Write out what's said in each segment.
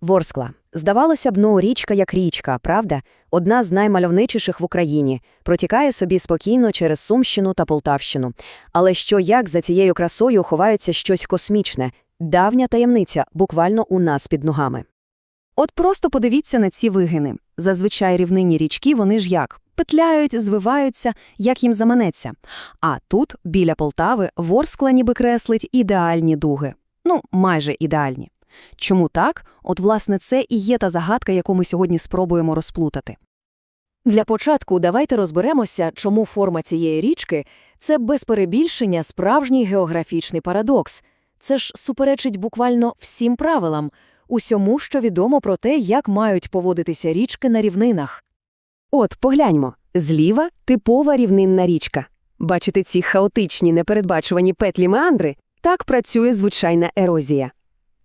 Ворскла. Здавалося б, ну, річка як річка, правда? Одна з наймальовничіших в Україні. Протікає собі спокійно через Сумщину та Полтавщину. Але що як за цією красою ховається щось космічне, давня таємниця, буквально у нас під ногами. От просто подивіться на ці вигини. Зазвичай рівнинні річки вони ж як? Петляють, звиваються, як їм заманеться. А тут, біля Полтави, Ворскла ніби креслить ідеальні дуги. Ну, майже ідеальні. Чому так? От, власне, це і є та загадка, яку ми сьогодні спробуємо розплутати. Для початку давайте розберемося, чому форма цієї річки – це без перебільшення справжній географічний парадокс. Це ж суперечить буквально всім правилам, усьому, що відомо про те, як мають поводитися річки на рівнинах. От, погляньмо. Зліва – типова рівнинна річка. Бачите ці хаотичні, непередбачувані петлі меандри? Так працює звичайна ерозія.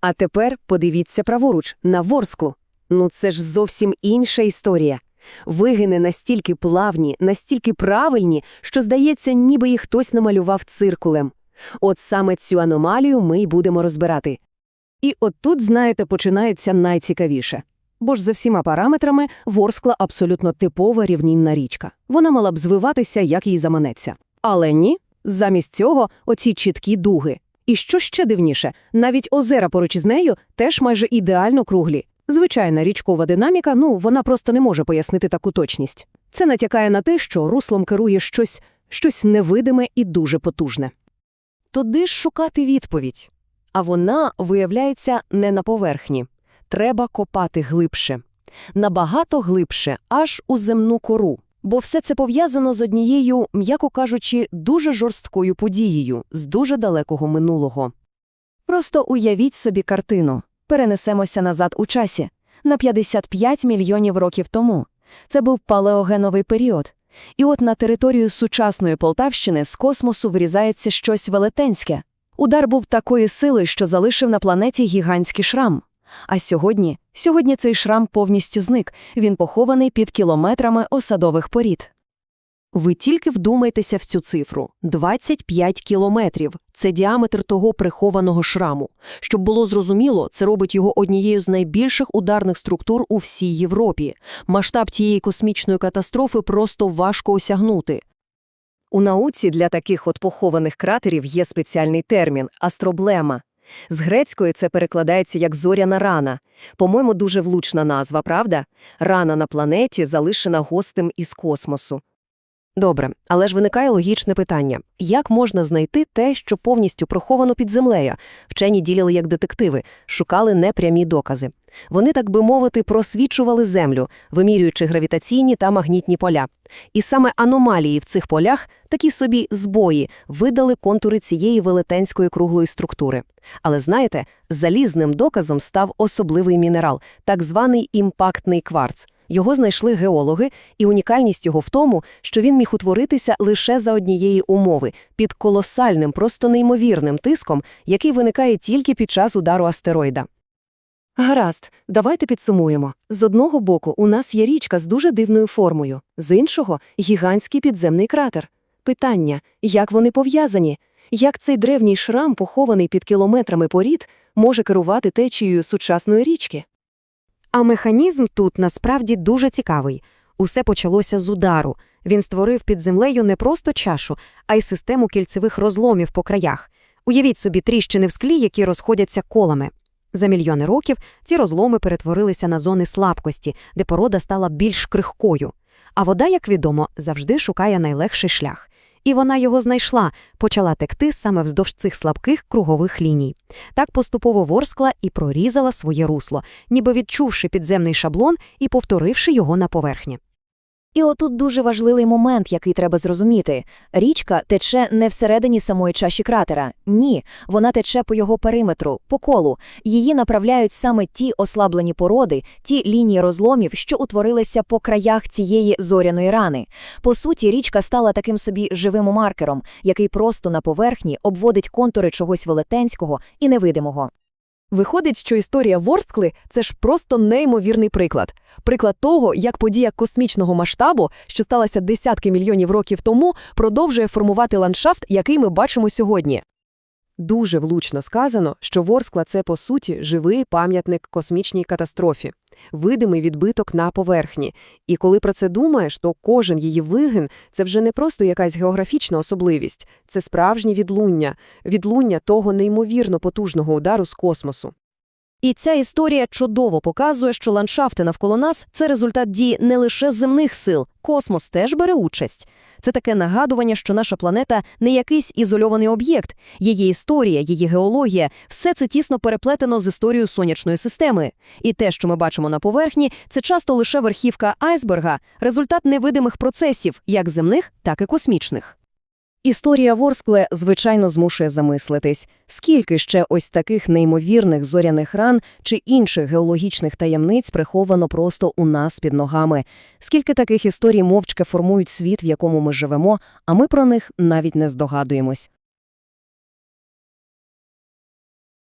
А тепер подивіться праворуч, на Ворсклу. Ну це ж зовсім інша історія. Вигини настільки плавні, настільки правильні, що, здається, ніби їх хтось намалював циркулем. От саме цю аномалію ми й будемо розбирати. І от тут, знаєте, починається найцікавіше. Бо ж за всіма параметрами Ворскла абсолютно типова рівнінна річка. Вона мала б звиватися, як їй заманеться. Але ні, замість цього оці чіткі дуги. І що ще дивніше, навіть озера поруч із нею теж майже ідеально круглі. Звичайна річкова динаміка, ну, вона просто не може пояснити таку точність. Це натякає на те, що руслом керує щось, щось невидиме і дуже потужне. Туди ж шукати відповідь. А вона, виявляється, не на поверхні. Треба копати глибше. Набагато глибше, аж у земну кору. Бо все це пов'язано з однією, м'яко кажучи, дуже жорсткою подією з дуже далекого минулого. Просто уявіть собі картину. Перенесемося назад у часі. На 55 мільйонів років тому. Це був палеогеновий період. І от на територію сучасної Полтавщини з космосу врізається щось велетенське. Удар був такої сили, що залишив на планеті гігантський шрам. А сьогодні, сьогодні цей шрам повністю зник, він похований під кілометрами осадових порід. Ви тільки вдумайтеся в цю цифру – 25 кілометрів – це діаметр того прихованого шраму. Щоб було зрозуміло, це робить його однією з найбільших ударних структур у всій Європі. Масштаб тієї космічної катастрофи просто важко осягнути. У науці для таких от похованих кратерів є спеціальний термін – астроблема. З грецької це перекладається як зоряна рана. По-моєму, дуже влучна назва, правда? Рана на планеті, залишена гостем із космосу. Добре, але ж виникає логічне питання. Як можна знайти те, що повністю приховано під землею? Вчені діляли як детективи, шукали непрямі докази. Вони, так би мовити, просвічували землю, вимірюючи гравітаційні та магнітні поля. І саме аномалії в цих полях, такі собі збої, видали контури цієї велетенської круглої структури. Але знаєте, залізним доказом став особливий мінерал, так званий імпактний кварц. Його знайшли геологи, і унікальність його в тому, що він міг утворитися лише за однієї умови – під колосальним, просто неймовірним тиском, який виникає тільки під час удару астероїда. Гаразд, давайте підсумуємо. З одного боку у нас є річка з дуже дивною формою, з іншого – гігантський підземний кратер. Питання – як вони пов'язані? Як цей древній шрам, похований під кілометрами порід, може керувати течією сучасної річки? А механізм тут насправді дуже цікавий. Усе почалося з удару. Він створив під землею не просто чашу, а й систему кільцевих розломів по краях. Уявіть собі тріщини в склі, які розходяться колами. За мільйони років ці розломи перетворилися на зони слабкості, де порода стала більш крихкою. А вода, як відомо, завжди шукає найлегший шлях. І вона його знайшла, почала текти саме вздовж цих слабких кругових ліній. Так поступово ворскла і прорізала своє русло, ніби відчувши підземний шаблон і повторивши його на поверхні. І отут дуже важливий момент, який треба зрозуміти. Річка тече не всередині самої чаші кратера. Ні, вона тече по його периметру, по колу. Її направляють саме ті ослаблені породи, ті лінії розломів, що утворилися по краях цієї зоряної рани. По суті, річка стала таким собі живим маркером, який просто на поверхні обводить контури чогось велетенського і невидимого. Виходить, що історія Ворскли – це ж просто неймовірний приклад. Приклад того, як подія космічного масштабу, що сталася десятки мільйонів років тому, продовжує формувати ландшафт, який ми бачимо сьогодні. Дуже влучно сказано, що Ворскла – це, по суті, живий пам'ятник космічній катастрофі, видимий відбиток на поверхні. І коли про це думаєш, то кожен її вигин – це вже не просто якась географічна особливість, це справжнє відлуння, відлуння того неймовірно потужного удару з космосу. І ця історія чудово показує, що ландшафти навколо нас – це результат дії не лише земних сил, космос теж бере участь. Це таке нагадування, що наша планета не якийсь ізольований об'єкт. Її історія, її геологія – все це тісно переплетено з історією сонячної системи. І те, що ми бачимо на поверхні, це часто лише верхівка айсберга, результат невидимих процесів, як земних, так і космічних. Історія Ворскле, звичайно, змушує замислитись, скільки ще ось таких неймовірних зоряних ран чи інших геологічних таємниць приховано просто у нас під ногами, скільки таких історій мовчки формують світ, в якому ми живемо, а ми про них навіть не здогадуємось.